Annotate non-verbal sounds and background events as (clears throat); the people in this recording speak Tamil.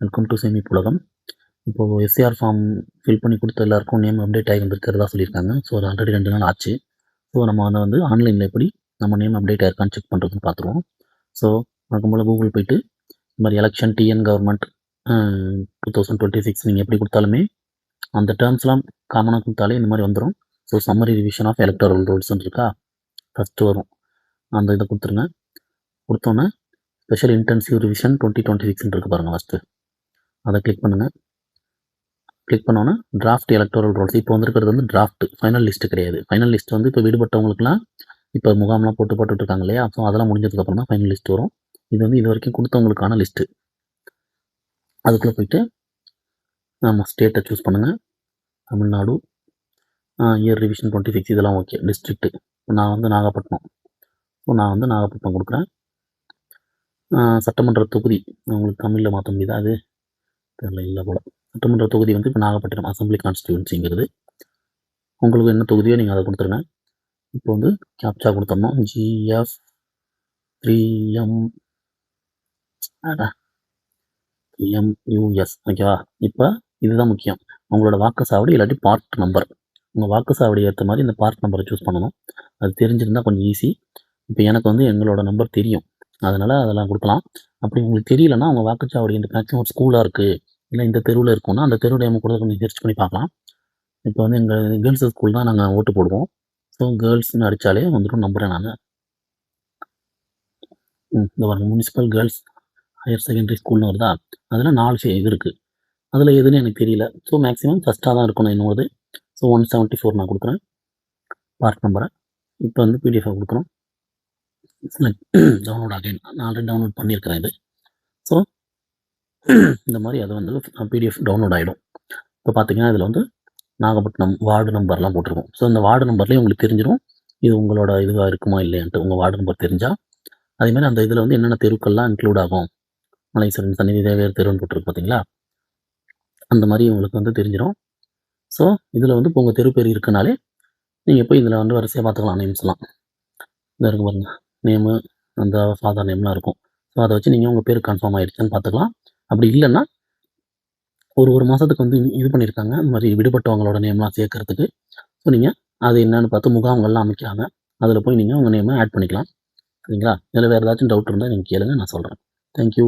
வெல்கம் டு சேமி புலகம் இப்போது எஸ்சிஆர் ஃபார்ம் ஃபில் பண்ணி கொடுத்த எல்லாருக்கும் நேம் அப்டேட் ஆகி வந்திருக்கிறதா சொல்லியிருக்காங்க. ஸோ அது ஆல்ரெடி ரெண்டு நாள் ஆச்சு. ஸோ நம்ம அதை வந்து ஆன்லைனில் எப்படி நம்ம நேம் அப்டேட் ஆயிருக்கான்னு செக் பண்ணுறதுன்னு பார்த்துருவோம். ஸோ வழக்கம் போல் கூகுள் போயிட்டு இந்த மாதிரி election TN government two thousand twenty six நீங்கள் எப்படி கொடுத்தாலுமே அந்த டேர்ம்ஸ்லாம் காமனாக கொடுத்தாலே இந்த மாதிரி வந்துடும் so summary revision of electoral ரூல்ஸ்னு இருக்கா? ஃபஸ்ட்டு வரும். அந்த இதை கொடுத்துருங்க. கொடுத்தோன்னே special intensive revision twenty twenty சிக்ஸ்னு இருக்குது பாருங்கள் ஃபஸ்ட்டு அதை கிளிக் பண்ணுங்கள் கிளிக் பண்ணோன்னா டிராஃப்ட் எலக்டோரல் ரோல்ஸ் இப்போ வந்திருக்கிறது வந்து டிராஃப்ட் ஃபைனல் லிஸ்ட்டு கிடையாது. ஃபைனல் லிஸ்ட் வந்து இப்போ விடுபட்டவங்களுக்குலாம் இப்போ முகாம்லாம் போட்டு போட்டுட்டு இருக்காங்க இல்லையா? ஸோ அதெல்லாம் முடிஞ்சதுக்கப்புறம் தான் ஃபைனல் லிஸ்ட் வரும். இது வந்து இது வரைக்கும் கொடுத்தவங்களுக்கான லிஸ்ட்டு அதுக்குள்ளே போயிட்டு நம்ம ஸ்டேட்டை சூஸ் பண்ணுங்கள் Tamil Nadu year revision twenty six இதெல்லாம் ஓகே டிஸ்ட்ரிக்ட்டு நான் வந்து நாகப்பட்டினம். ஸோ நான் வந்து நாகப்பட்டினம் கொடுக்குறேன். சட்டமன்ற தொகுதி. உங்களுக்கு தமிழில் மாற்ற முடியுதா? அது தெரியல இல்லை போல. சட்டமன்ற தொகுதி வந்து இப்போ நாகப்பட்டினம் அசம்பிளி கான்ஸ்டியூன்சிங்கிறது உங்களுக்கு என்ன தொகுதியோ நீங்கள் அதை கொடுத்துருங்க. இப்போ வந்து கேப்சா கொடுத்தோம்னா ஜிஎஃப் த்ரீ எம் யூஎஸ் ஓகேவா? இப்போ இதுதான் முக்கியம். உங்களோட வாக்குச்சாவடி இல்லாட்டி பார்ட் நம்பர் உங்கள் வாக்குச்சாவடி ஏற்ற மாதிரி இந்த பார்ட் நம்பரை சூஸ் பண்ணணும். அது தெரிஞ்சிருந்தால் கொஞ்சம் ஈஸி இப்போ எனக்கு வந்து எங்களோட நம்பர் தெரியும். அதனால் அதெல்லாம் கொடுக்கலாம். அப்படி உங்களுக்கு தெரியலன்னா உங்கள் வாக்குச்சாவடி இந்த மேக்ஸிமம் ஒரு ஸ்கூலாக இருக்குது இல்லை இந்த தெருவில் இருக்கும்னா அந்த தெருவுடைய நம்ம கூட கொஞ்சம் சர்ச் பண்ணி பார்க்கலாம். இப்போ வந்து எங்கள் கேர்ள்ஸ் ஸ்கூல் தான் நாங்கள் ஓட்டு போடுவோம். ஸோ கேர்ள்ஸ்னு அடித்தாலே வந்துடும் நம்புகிறேன் நான் இந்த பாருங்க முனிசிபல் கேர்ள்ஸ் ஹையர் செகண்டரி ஸ்கூல்னு வருதா? அதில் நாலு இது இருக்குது அதில் எதுன்னு எனக்கு தெரியல. ஸோ மேக்ஸிமம் ஃபஸ்ட்டாக தான் இருக்கணும் என்னோடது. ஸோ ஒன் செவன்ட்டி ஃபோர் நான் கொடுக்குறேன். பார்ட் நம்பரை இப்போ வந்து பிடிஎஃப் கொடுக்குறோம். டவுன்லோட் ஆகேன் (clears throat) நான் ஆல்ரெடி டவுன்லோட் பண்ணியிருக்கிறேன் இது. ஸோ இந்த மாதிரி அது வந்து பிடிஎஃப் டவுன்லோட் ஆகிடும் இப்போ பார்த்தீங்கன்னா இதில் வந்து நாகப்பட்டினம் வார்டு நம்பர்லாம் போட்டிருக்கோம். ஸோ இந்த வார்டு நம்பர்லேயே உங்களுக்கு தெரிஞ்சிடும் இது உங்களோட இதுவாக இருக்குமா இல்லையான்ட்டு உங்கள் வார்டு நம்பர் தெரிஞ்சால் அதே மாதிரி அந்த இதில் வந்து என்னென்ன தெருக்கள்லாம் இன்க்ளூட் ஆகும். மலைசரன் சன்னிதி தேவையர் தெருன்னு போட்டிருக்கு பார்த்தீங்களா அந்த மாதிரி உங்களுக்கு வந்து தெரிஞ்சிடும் ஸோ இதில் வந்து இப்போ உங்கள் தெரு பேர் இருக்குனாலே நீங்கள் போய் இதில் வந்து வரிசையாக பார்த்துக்கலாம் நேம்ஸ்லாம் இதில் இருக்கு பாருங்கள் நேமு அந்த ஃபாதர் நேம்லாம் இருக்கும். ஸோ அதை வச்சு நீங்கள் உங்கள் பேர் கன்ஃபார்ம் ஆகிடுச்சுன்னு பார்த்துக்கலாம் அப்படி இல்லைன்னா ஒரு ஒரு மாதத்துக்கு வந்து இது பண்ணியிருக்காங்க இந்த மாதிரி விடுபட்டவங்களோட நேம்லாம் சேர்க்கறதுக்கு. ஸோ நீங்கள் அது என்னன்னு பார்த்து முகாம்கள்லாம் அமைக்கிறாங்க. அதில் போய் நீங்கள் உங்கள் நேமை ஆட் பண்ணிக்கலாம். சரிங்களா? இதில் வேறு ஏதாச்சும் டவுட் இருந்தால் நீங்கள் கேளுங்க நான் சொல்கிறேன் தேங்க்யூ